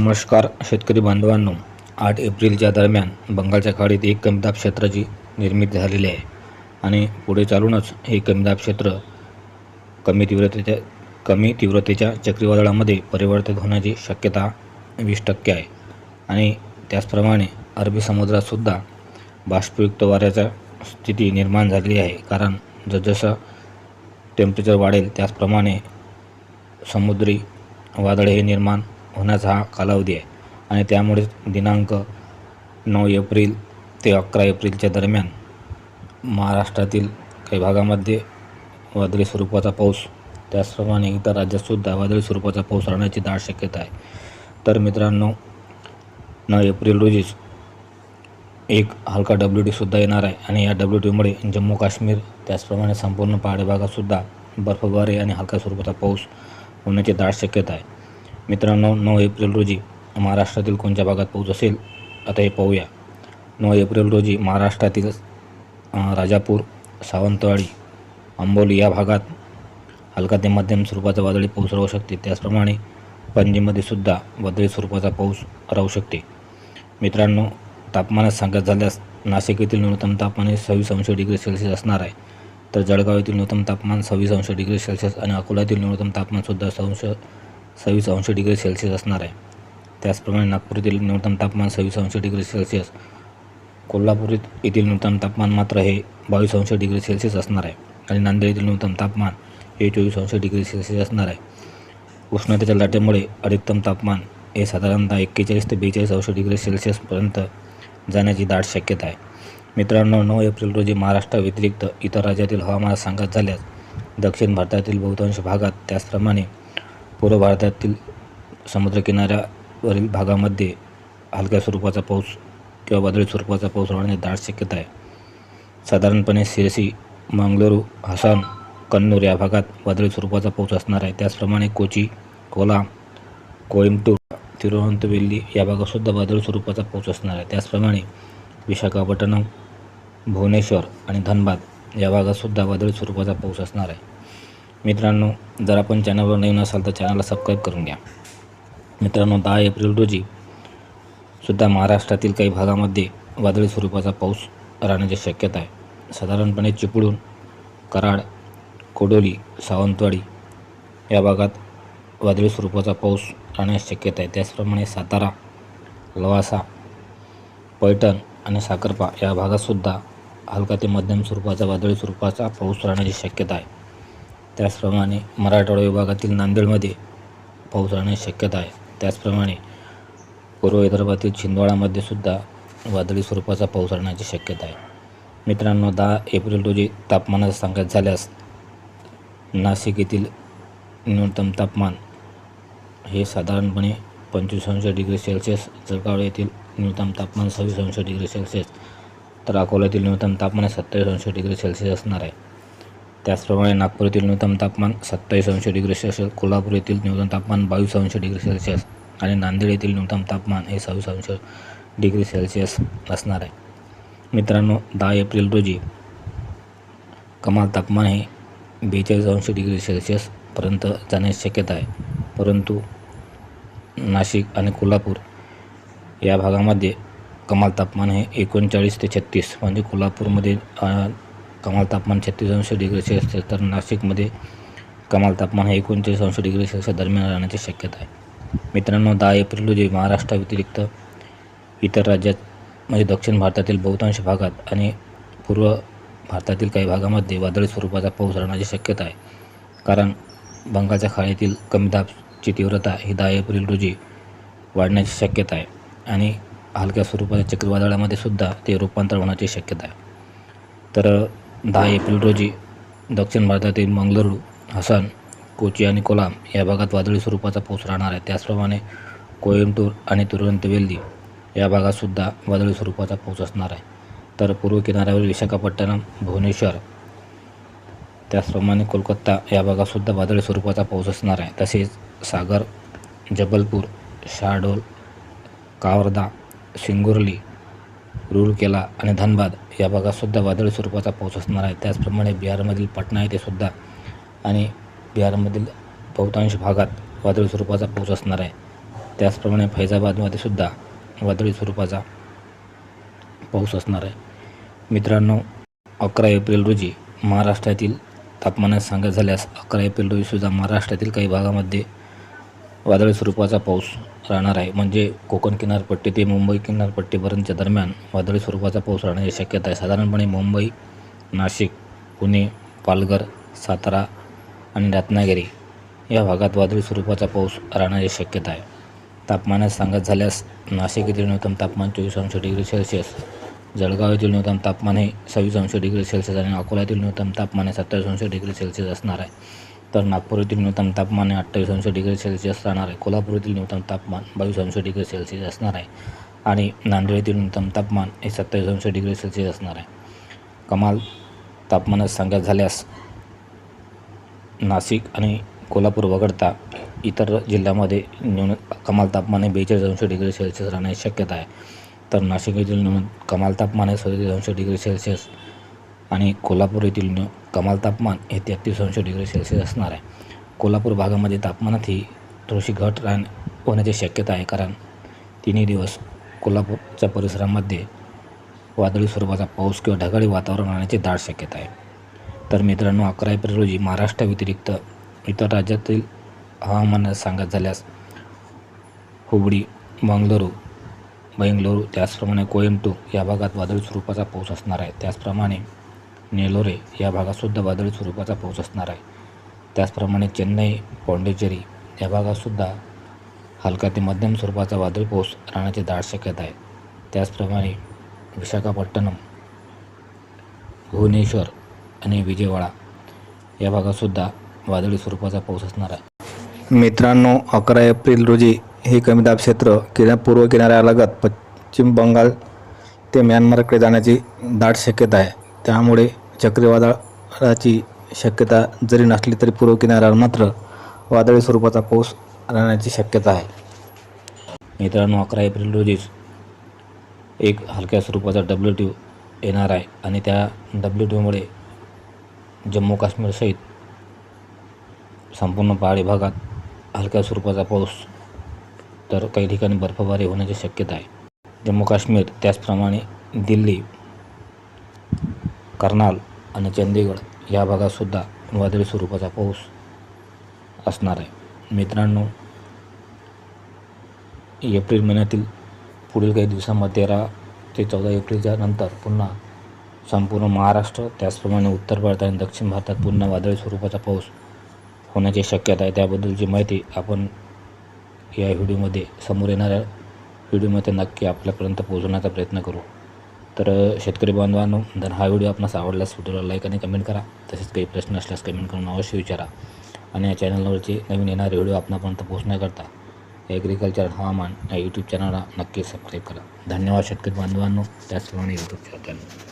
नमस्कार शेतकरी बांधवांनो. आठ एप्रिलच्या दरम्यान बंगालच्या खाडीत एक कमीदाब क्षेत्राची निर्मिती झालेली आहे आणि पुढे चालूनच हे कमीदाब क्षेत्र कमी तीव्रतेच्या कमी तीव्रतेच्या चक्रीवादळामध्ये परिवर्तित होण्याची शक्यता वीस टक्के आहे. आणि त्याचप्रमाणे अरबी समुद्रातसुद्धा बाष्पयुक्त वाऱ्याच्या स्थिती निर्माण झालेली आहे. कारण जसजसं टेम्परेचर वाढेल त्याचप्रमाणे समुद्री वादळे हे निर्माण होण्याचा हा कालावधी आहे. आणि त्यामुळेच दिनांक नऊ एप्रिल ते अकरा एप्रिलच्या दरम्यान महाराष्ट्रातील काही भागामध्ये वादळी स्वरूपाचा पाऊस त्याचप्रमाणे इतर राज्यातसुद्धा वादळी स्वरूपाचा पाऊस राहण्याची दाट शक्यता आहे. तर मित्रांनो नऊ एप्रिल रोजीच एक हलका डब्ल्यू डीसुद्धा येणार आहे आणि या डब्ल्यू डीमुळे जम्मू काश्मीर त्याचप्रमाणे संपूर्ण पहाडी भागातसुद्धा बर्फबारी आणि हलका स्वरूपाचा पाऊस होण्याची दाट शक्यता आहे. मित्रांनो नऊ एप्रिल रोजी महाराष्ट्रातील कोणत्या भागात पाऊस असेल आता हे पाहूया. नऊ एप्रिल रोजी महाराष्ट्रातील राजापूर सावंतवाडी आंबोली या भागात हलका ते मध्यम स्वरूपाचा वादळी पाऊस राहू शकते. त्याचप्रमाणे पणजीमध्ये सुद्धा वादळी स्वरूपाचा पाऊस राहू शकते. मित्रांनो तापमानात सांगत झाल्यास नाशिक येथील न्यूनतम तापमान हे सव्वीस अंश डिग्री सेल्सिअस असणार आहे. तर जळगाव येथील न्यूनतम तापमान सव्वीस अंश डिग्री सेल्सिअस आणि अकोला येथील न्यूनतम तापमानसुद्धा अंश सव्वीस अंश डिग्री सेल्सिअस असणार आहे. त्याचप्रमाणे नागपूर येथील न्यूनतम तापमान सव्वीस अंश डिग्री सेल्सिअस कोल्हापूर येथील न्यूनतम तापमान मात्र हे बावीस अंश डिग्री सेल्सिअस असणार आहे आणि नांदेड येथील न्यूनतम तापमान हे चोवीस अंश डिग्री सेल्सिअस असणार आहे. उष्णतेच्या लाटेमुळे अधिकतम तापमान हे साधारणतः एक्केचाळीस ते बेचाळीस अंश डिग्री सेल्सिअसपर्यंत जाण्याची दाट शक्यता आहे. मित्रांनो नऊ एप्रिल रोजी महाराष्ट्राव्यतिरिक्त इतर राज्यातील हवामानात सांगत झाल्यास दक्षिण भारतातील बहुतांश भागात त्याचप्रमाणे पूर्व भारतातील समुद्रकिनाऱ्यावरील भागामध्ये हलक्या स्वरूपाचा पाऊस किंवा वादळी स्वरूपाचा पाऊस राहण्याची दाट शक्यता आहे. साधारणपणे सिरसी मंगळुरू हसन कन्नूर या भागात वादळी स्वरूपाचा पाऊस असणार आहे. त्याचप्रमाणे कोची कोलाम कोइंबतूर तिरुवनंतवेल्ली या भागातसुद्धा वादळी स्वरूपाचा पाऊस असणार आहे. त्याचप्रमाणे विशाखापट्टणम भुवनेश्वर आणि धनबाद या भागातसुद्धा वादळी स्वरूपाचा पाऊस असणार आहे. मित्रांनो जर आपण चॅनलवर नवीन असाल तर चॅनलला सबस्क्राईब करून घ्या. मित्रांनो दहा एप्रिल रोजी सुद्धा महाराष्ट्रातील काही भागामध्ये वादळी स्वरूपाचा पाऊस राहण्याची शक्यता आहे. साधारणपणे चिपळूण कराड कोडोली सावंतवाडी या भागात वादळी स्वरूपाचा पाऊस राहण्याची शक्यता आहे. त्याचप्रमाणे सातारा लवासा पैठण आणि साखरपा या भागातसुद्धा हलका ते मध्यम स्वरूपाचा वादळी स्वरूपाचा पाऊस राहण्याची शक्यता आहे. त्याचप्रमाणे मराठवाडा विभागातील नांदेडमध्ये पाऊस राहण्याची शक्यता आहे. त्याचप्रमाणे पूर्व विदर्भातील छिंदवाडामध्ये सुद्धा वादळी स्वरूपाचा पाऊस राहण्याची शक्यता आहे. मित्रांनो दहा एप्रिल रोजी तापमानाचं सांगत झाल्यास नाशिक येथील न्यूनतम तापमान हे साधारणपणे पंचवीस अंश डिग्री सेल्सिअस जळगाव येथील न्यूनतम तापमान सव्वीस अंश डिग्री सेल्सिअस तर अकोल्यातील न्यूनतम तापमान सत्तावीस अंश डिग्री सेल्सिअस असणार आहे. त्याचप्रमाणे नागपूर येथील न्यूनतम तापमान सत्तावीस अंश डिग्री सेल्सिअस कोल्हापूर येथील न्यूनतम तापमान बावीस अंश डिग्री सेल्सिअस आणि नांदेड येथील न्यूनतम तापमान हे सव्वीस अंश डिग्री सेल्सिअस असणार आहे. मित्रांनो दहा एप्रिल रोजी कमाल तापमान हे बेचाळीस अंश डिग्री सेल्सिअसपर्यंत जाण्याची शक्यता आहे. परंतु नाशिक आणि कोल्हापूर या भागामध्ये कमाल तापमान हे एकोणचाळीस ते छत्तीस म्हणजे कोल्हापूरमध्ये कमाल तापमान छत्तीस अंश डिग्री सेल्सिअस तर नाशिकमध्ये कमाल तापमान हे एकोणचाळीस अंश डिग्री सेल्सिअस दरम्यान राहण्याची शक्यता आहे. मित्रांनो दहा एप्रिल रोजी महाराष्ट्राव्यतिरिक्त इतर राज्यात म्हणजे दक्षिण भारतातील बहुतांश भागात आणि पूर्व भारतातील काही भागामध्ये वादळी स्वरूपाचा पाऊस राहण्याची शक्यता आहे. कारण बंगालच्या खाडीतील कमी दाबची तीव्रता ही दहा एप्रिल रोजी वाढण्याची शक्यता आहे आणि हलक्या स्वरूपाच्या चक्रीवादळामध्ये सुद्धा ते रूपांतर होण्याची शक्यता आहे. तर दहा एप्रिल रोजी दक्षिण भारतातील मंगलुरू हसन कोची आणि कोलाम या भागात वादळी स्वरूपाचा पाऊस राहणार आहे. त्याचप्रमाणे कोइंबतूर आणि तिरुवनंतवेल्ली या भागातसुद्धा वादळी स्वरूपाचा पाऊस असणार आहे. तर पूर्व किनाऱ्यावर विशाखापट्टणम भुवनेश्वर त्याचप्रमाणे कोलकाता या भागातसुद्धा वादळी स्वरूपाचा पाऊस असणार आहे. तसेच सागर जबलपूर शाहडोल कावर्दा सिंगुर्ली रूरकेला आणि धनबाद या भागातसुद्धा वादळी स्वरूपाचा पाऊस असणार आहे. त्याचप्रमाणे बिहारमधील पटना येथेसुद्धा आणि बिहारमधील बहुतांश भागात वादळी स्वरूपाचा पाऊस असणार आहे. त्याचप्रमाणे फैजाबादमध्ये सुद्धा वादळी स्वरूपाचा पाऊस असणार आहे. मित्रांनो अकरा एप्रिल रोजी महाराष्ट्रातील तापमानात सांगत झाल्यास अकरा एप्रिल रोजी सुद्धा महाराष्ट्रातील काही भागामध्ये वादळी स्वरूपाचा पाऊस राहणार आहे. म्हणजे कोकण किनारपट्टी ते मुंबई किनारपट्टीपर्यंतच्या दरम्यान वादळी स्वरूपाचा पाऊस राहण्याची शक्यता आहे. साधारणपणे मुंबई नाशिक पुणे पालघर सातारा आणि रत्नागिरी या भागात वादळी स्वरूपाचा पाऊस राहण्याची शक्यता आहे. तापमानात सांगत झाल्यास नाशिक येथील न्यूनतम तापमान चोवीस अंश डिग्री सेल्सिअस जळगाव येथील न्यूनतम तापमान हे सव्वीस अंश डिग्री सेल्सिअस आणि अकोला येथील न्यूनतम तापमान हे सत्तावीस अंश डिग्री सेल्सिअस असणार आहे. तर नागपूर येथील न्यूनतम तापमान हे अठ्ठावीस अंश डिग्री सेल्सिअस राहणार आहे. कोल्हापूर येथील न्यूनतम तापमान बावीस अंश डिग्री सेल्सिअस असणार आहे. आणि नांदेड येथील न्यूनतम तापमान हे सत्तावीस अंश डिग्री सेल्सिअस असणार आहे. कमाल तापमानात सांगत झाल्यास नाशिक आणि कोल्हापूर वगळता इतर जिल्ह्यामध्ये न्यून कमाल तापमान हे बेचाळीस अंश डिग्री सेल्सिअस राहण्याची शक्यता आहे. तर नाशिक येथील न्यून कमाल तापमान हे सदतीस अंश डिग्री सेल्सिअस आणि कोल्हापूर येथील न्यू कमाल तापमान हे तेहतीस अंश डिग्री सेल्सिअस असणार आहे. कोल्हापूर भागामध्ये तापमानातही थोडीशी घट राहण होण्याची शक्यता आहे कारण तिन्ही दिवस कोल्हापूरच्या परिसरामध्ये वादळी स्वरूपाचा पाऊस किंवा ढगाळी वातावरण राहण्याची दाट शक्यता आहे. तर मित्रांनो अकरा एप्रिल रोजी महाराष्ट्राव्यतिरिक्त इतर राज्यातील हवामान सांगत झाल्यास हुबळी मंगळुरू बेंगलोर त्याचप्रमाणे कोइंबतूर या भागात वादळी स्वरूपाचा पाऊस असणार आहे. त्याचप्रमाणे नेलोरे या भागातसुद्धा वादळी स्वरूपाचा पाऊस असणार आहे. त्याचप्रमाणे चेन्नई पॉंडिचेरी या भागातसुद्धा हलका ते मध्यम स्वरूपाचा वादळी पाऊस राहण्याची दाट शक्यता आहे. त्याचप्रमाणे विशाखापट्टणम भुवनेश्वर आणि विजयवाडा या भागातसुद्धा वादळी स्वरूपाचा पाऊस असणार आहे. मित्रांनो अकरा एप्रिल रोजी हे कमी दाब क्षेत्र किना पूर्व किनाऱ्यालगत पश्चिम बंगाल ते म्यानमारकडे जाण्याची दाट शक्यता आहे. त्यामुळे चक्रीवादळाची शक्यता जरी नसली तरी पूर्व किनाऱ्यावर मात्र वादळी स्वरूपाचा पाऊस राहण्याची शक्यता आहे. मित्रांनो अकरा एप्रिल रोजीच एक हलक्या स्वरूपाचा डब्ल्यू टी येणार आहे आणि त्या डब्ल्यू टीमुळे जम्मू काश्मीरसहित संपूर्ण पहाडी भागात हलक्या स्वरूपाचा पाऊस तर काही ठिकाणी बर्फबारी होण्याची शक्यता आहे. जम्मू काश्मीर त्याचप्रमाणे दिल्ली कर्नाल आणि चंदीगड या भागातसुद्धा वादळी स्वरूपाचा पाऊस असणार आहे. मित्रांनो एप्रिल महिन्यातील पुढील काही दिवसांमध्ये तेरा ते चौदा एप्रिलच्या नंतर पुन्हा संपूर्ण महाराष्ट्र त्याचप्रमाणे उत्तर भारत आणि दक्षिण भारतात पुन्हा वादळी स्वरूपाचा पाऊस होण्याची शक्यता आहे. त्याबद्दलची माहिती आपण या व्हिडिओमध्ये समोर येणाऱ्या व्हिडिओमध्ये नक्की आपल्यापर्यंत पोहोचवण्याचा प्रयत्न करू. तर शेतकरी बांधवांनो जर हा व्हिडिओ आपणास आवडल्यास व्हिडिओला लाईक आणि कमेंट करा. तसेच काही प्रश्न असल्यास कमेंट करून अवश्य विचारा. आणि या चॅनलवरचे नवीन येणारे व्हिडिओ आपणापर्यंत पोहोचण्याकरता ॲग्रिकल्चर हवामान या यूट्यूब चॅनलला नक्की सबस्क्राईब करा. धन्यवाद शेतकरी बांधवांनो. त्याचप्रमाणे यूट्यूब चॅनल